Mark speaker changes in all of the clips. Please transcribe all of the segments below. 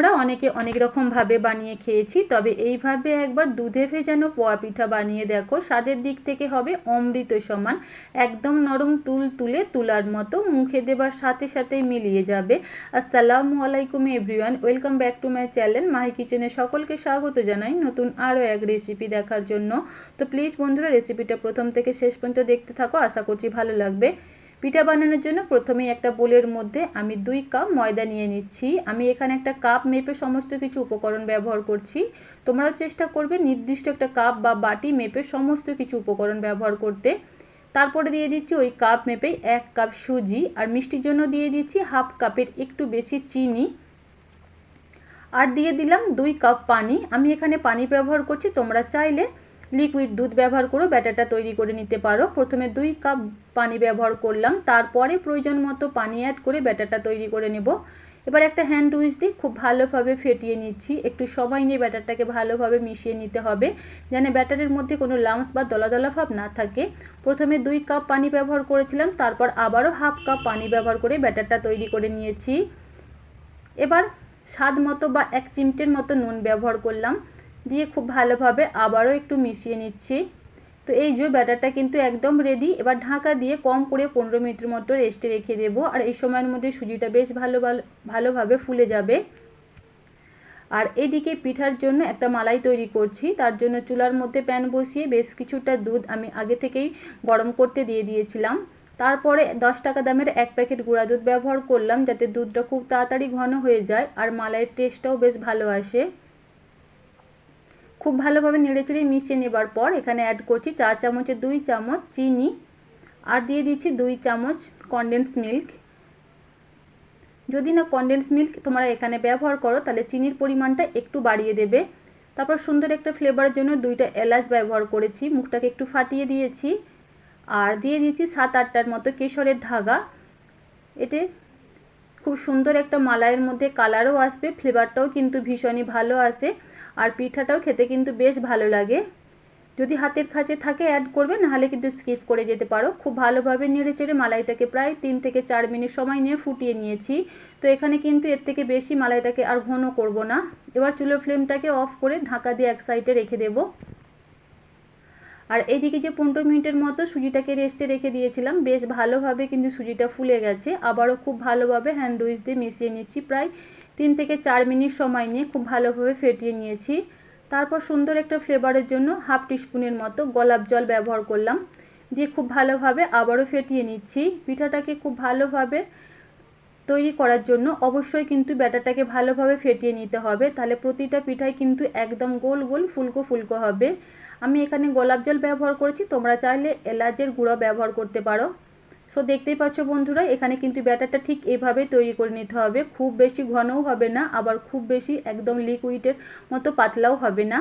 Speaker 1: আমরা অনেকে অনেক রকমভাবে বানিয়ে খেয়েছি, তবে এইভাবে একবার দুধে ভেজানো পোয়া পিঠা বানিয়ে দেখো, স্বাদের দিক থেকে হবে অমৃত সমান, একদম নরম তুল তুলে তুলার মতো, মুখে দেবার সাথে সাথে মিলিয়ে যাবে। আসসালামু আলাইকুম everyone, welcome back to my channel, Mahi কিচেনে সকলকে স্বাগত জানাই নতুন আরও এক রেসিপি দেখার জন্য। তো প্লিজ বন্ধুরা, রেসিপিটা প্রথম থেকে শেষ পর্যন্ত দেখতে থাকো, আশা করছি ভালো লাগবে। পিঠা বানানোর জন্য প্রথমেই একটা বোলের মধ্যে আমি দুই কাপ ময়দা নিয়ে নিচ্ছি। আমি এখানে একটা কাপ মেপে সমস্ত কিছু উপকরণ ব্যবহার করছি। তোমরাও চেষ্টা করবে নির্দিষ্ট একটা কাপ বা বাটি মেপে সমস্ত কিছু উপকরণ ব্যবহার করতে। তারপরে দিয়ে দিচ্ছি ওই কাপ মেপে এক কাপ সুজি আর মিষ্টির জন্য দিয়ে দিচ্ছি হাফ কাপের একটু বেশি চিনি। আর দিয়ে দিলাম দুই কাপ পানি। আমি এখানে পানি ব্যবহার করছি, তোমরা চাইলে লিকুইড দুধ ব্যবহার করে ব্যাটারটা তৈরি করে নিতে পারো। প্রথমে দুই কাপ পানি ব্যবহার করলাম, তারপরে প্রয়োজন মতো পানি অ্যাড করে ব্যাটারটা তৈরি করে নেব। এবার একটা হ্যান্ড উইচ দিয়ে খুব ভালোভাবে ফেটিয়ে নিচ্ছি। একটু সময় নিয়ে ব্যাটারটাকে ভালোভাবে মিশিয়ে নিতে হবে, যেন ব্যাটারের মধ্যে কোনো লামস বা দলা দলা ভাব না থাকে। প্রথমে দুই কাপ পানি ব্যবহার করেছিলাম, তারপর আবারও হাফ কাপ পানি ব্যবহার করে ব্যাটারটা তৈরি করে নিয়েছি। এবার স্বাদ মতো বা এক চিমটের মতো নুন ব্যবহার করলাম। দিয়ে খুব ভালোভাবে আবারও একটু মিশিয়ে নিচ্ছি। তো এই যে ব্যাটারটা কিন্তু একদম রেডি এবার ঢাকা দিয়ে কম করে পনেরো মিনিটের মতো রেস্টে রেখে দেব। আর এই সময়ের মধ্যে সুজিটা বেশ ভালো ভালোভাবে ফুলে যাবে। আর এদিকে পিঠার জন্য একটা মালাই তৈরি করছি। তার জন্য চুলার মধ্যে প্যান বসিয়ে বেশ কিছুটা দুধ আমি আগে থেকেই গরম করতে দিয়ে দিয়েছিলাম। তারপরে দশ টাকা দামের এক প্যাকেট গুঁড়া দুধ ব্যবহার করলাম, যাতে দুধটা খুব তাড়াতাড়ি ঘন হয়ে যায়। আর মালাইয়ের টেস্টটাও বেশ ভালো আসে। খুব ভালোভাবে নেড়েচেড়ে মিশিয়ে নেবার পর এখানে অ্যাড করছি চা চামচে দুই চামচ চিনি আর দিয়ে দিচ্ছি দুই চামচ কনডেন্স মিল্ক যদি না কনডেন্স মিল্ক তোমরা এখানে ব্যবহার করো, তাহলে চিনির পরিমাণটা একটু বাড়িয়ে দেবে। তারপর সুন্দর একটা ফ্লেভারের জন্য দুইটা এলাচ ব্যবহার করেছি, মুখটাকে একটু ফাটিয়ে দিয়েছি। আর দিয়ে দিয়েছি সাত আটটার মতো কেশরের ধাগা। এতে খুব সুন্দর একটা মালাইয়ের মধ্যে কালারও আসবে ফ্লেভারটাও কিন্তু ভীষণই ভালো আসে। আর পিঠাটাও খেতে কিন্তু বেশ ভালো লাগে। যদি হাতের কাছে থাকে অ্যাড করবে, নাহলে কিন্তু স্কিপ করে যেতে পারো। খুব ভালোভাবে নেড়ে চেড়ে মালাইটাকে প্রায় তিন থেকে চার মিনিট সময় নিয়ে ফুটিয়ে নিয়েছি। তো এখানে কিন্তু এর থেকে বেশি মালাইটাকে আর ঘন করব না। এবার চুলোর ফ্লেমটাকে অফ করে ঢাকা দিয়ে এক সাইডে রেখে দেব। আর এইদিকে যে পনেরো মিনিটের মতো সুজিটাকে রেস্টে রেখে দিয়েছিলাম, বেশ ভালোভাবে কিন্তু সুজিটা ফুলে গেছে। আবারও খুব ভালোভাবে হ্যান্ড উইচ দিয়ে মিশিয়ে নিচ্ছি। প্রায় তিন থেকে চার মিনিট সময় নিয়ে খুব ভালোভাবে ফেটিয়ে নিয়েছি। তারপর সুন্দর একটা ফ্লেভারের জন্য হাফ টিস্পুনের মতো গোলাপ জল ব্যবহার করলাম, দিয়ে খুব ভালোভাবে আবারও ফেটিয়ে নিচ্ছি। পিঠাটাকে খুব ভালোভাবে তৈরি করার জন্য অবশ্যই কিন্তু ব্যাটারটাকে ভালোভাবে ফেটিয়ে নিতে হবে। তাহলে প্রতিটা পিঠাই কিন্তু একদম গোল গোল ফুলকো ফুলকো হবে। আমি এখানে গোলাপ জল ব্যবহার করেছি, তোমরা চাইলে এলাচের গুঁড়ো ব্যবহার করতে পারো। সো দেখতেই পাচ্ছ বন্ধুরা, এখানে কিন্তু ব্যাটারটা ঠিক এভাবে তৈরি করে নিতে হবে। খুব বেশি ঘনও হবে না, আবার খুব বেশি একদম লিকুইডের মতো পাতলাও হবে না।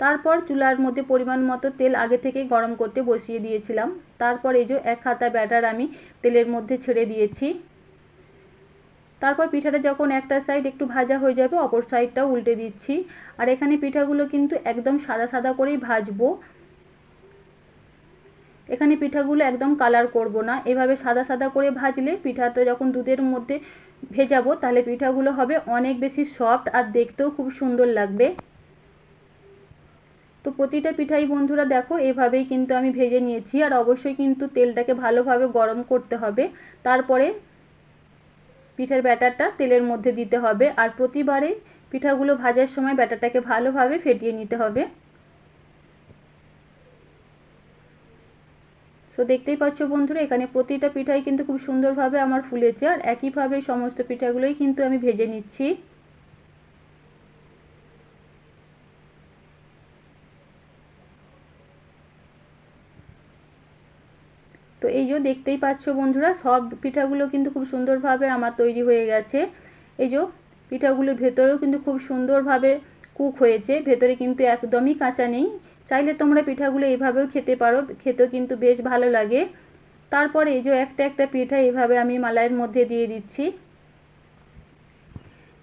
Speaker 1: তারপর চুলার মধ্যে পরিমাণ মতো তেল আগে থেকে গরম করতে বসিয়ে দিয়েছিলাম। তারপর এই যে এক হাতা ব্যাটার আমি তেলের মধ্যে ছেড়ে দিয়েছি। তারপর পিঠাটা যখন একটা সাইড একটু ভাজা হয়ে যাবে, অপর সাইডটাও উল্টে দিচ্ছি। আর এখানে পিঠাগুলো কিন্তু একদম সাদা সাদা করেই ভাজবো। এখানে পিঠাগুলো একদম কালার করব না। এভাবে সাদা সাদা করে ভাজলে পিঠাটা যখন দুধের মধ্যে ভেজাবো, তাহলে পিঠাগুলো হবে অনেক বেশি সফট আর দেখতেও খুব সুন্দর লাগবে। তো প্রতিটা পিঠাই বন্ধুরা দেখো, এভাবেই কিন্তু আমি ভেজে নিয়েছি আর অবশ্যই কিন্তু তেলটাকে ভালোভাবে গরম করতে হবে। তারপরে পিঠার ব্যাটারটা তেলের মধ্যে দিতে হবে আর প্রতিবারে পিঠাগুলো ভাজার সময় ব্যাটারটাকে ভালোভাবে ফেটিয়ে নিতে হবে। তো দেখতেই পাচ্ছ বন্ধুরা, এখানে প্রতিটা পিঠাই কিন্তু খুব সুন্দরভাবে আমার ফুলেছে আর একইভাবে সমস্ত পিঠাগুলোই কিন্তু আমি ভেজে নিচ্ছি। তো এই যে দেখতেই পাচ্ছ বন্ধুরা, সব পিঠাগুলো কিন্তু খুব সুন্দরভাবে আমার তৈরি হয়ে গেছে। এই যে পিঠাগুলোর ভেতরেও কিন্তু খুব সুন্দরভাবে কুক হয়েছে, ভেতরে কিন্তু একদমই কাঁচা নেই। চাইলে তোমরা পিঠাগুলো এইভাবেও খেতে পারো, খেতেও কিন্তু বেশ ভালো লাগে। তারপরে এই যে একটা একটা পিঠা এইভাবে আমি মালাইয়ের মধ্যে দিয়ে দিচ্ছি।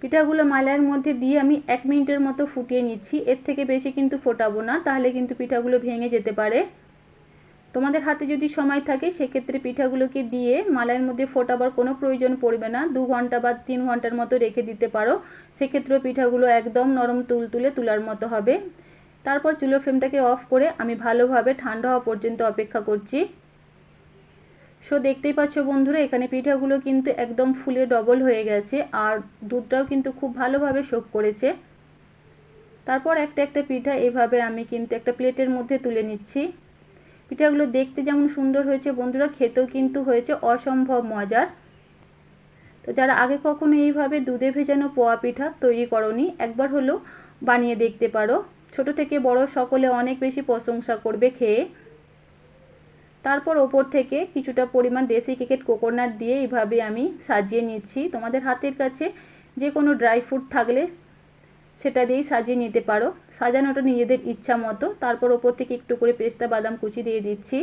Speaker 1: পিঠাগুলো মালাইয়ের মধ্যে দিয়ে আমি এক মিনিটের মতো ফুটিয়ে নিচ্ছি। এর থেকে বেশি কিন্তু ফোটাবো না, তাহলে কিন্তু পিঠাগুলো ভেঙে যেতে পারে। তোমাদের হাতে যদি সময় থাকে, সেক্ষেত্রে পিঠাগুলোকে দিয়ে মালাইয়ের মধ্যে ফোটাবার কোনো প্রয়োজন পড়বে না। দু ঘণ্টা বা তিন ঘণ্টার মতো রেখে দিতে পারো। সেক্ষেত্রেও পিঠাগুলো একদম নরম তুলতুলে তুলার মতো হবে। তারপর চুলোর ফ্লেমটাকে অফ করে আমি ভালোভাবে ঠান্ডা হওয়া পর্যন্ত অপেক্ষা করছি। সো দেখতেই পাচ্ছ বন্ধুরা, এখানে পিঠাগুলো কিন্তু একদম ফুলে ডবল হয়ে গেছে আর দুধটাও কিন্তু খুব ভালোভাবে শোক করেছে। তারপর একটা একটা পিঠা এভাবে আমি কিন্তু একটা প্লেটের মধ্যে তুলে নিচ্ছি। পিঠাগুলো দেখতে যেমন সুন্দর হয়েছে বন্ধুরা, খেতেও কিন্তু হয়েছে অসম্ভব মজার। তো যারা আগে কখনো এইভাবে দুধে ভেজানো পোয়া পিঠা তৈরি করনি, একবার হলেও বানিয়ে দেখতে পারো। ছোট থেকে বড় সকলে অনেক বেশি প্রশংসা করবে, খেয়ে। তারপর ওপর থেকে কিছুটা পরিমাণ দেশি কেকেট কোকোনাট দিয়ে এইভাবে আমি সাজিয়ে নিচ্ছি। তোমাদের হাতের কাছে যে কোনো ড্রাই ফ্রুট থাকলে সেটা দিয়েই সাজিয়ে নিতে পারো। সাজানোটা নিজেদের ইচ্ছা মতো। তারপর ওপর থেকে একটু করে পেস্তা বাদাম কুচি দিয়ে দিচ্ছি।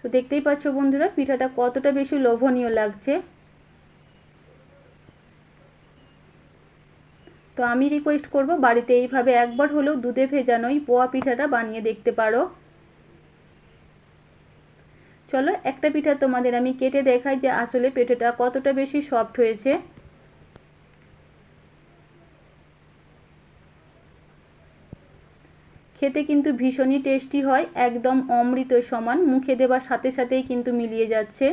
Speaker 1: তো দেখতেই পাচ্ছ বন্ধুরা, পিঠাটা কতটা বেশি লোভনীয় লাগছে। তো আমি রিকোয়েস্ট করব বাড়িতে এইভাবে একবার হলেও দুধে ভেজানোই পোয়া পিঠাটা বানিয়ে দেখতে পারো। চলো একটা পিঠা তোমাদের আমি কেটে দেখাই যে আসলে পিঠাটা কতটা বেশি সফট হয়েছে। খেতে কিন্তু ভীষণই টেস্টি হয়, একদম অমৃত সমান, মুখে দেবার সাথে সাথেই কিন্তু মিলিয়ে যাচ্ছে।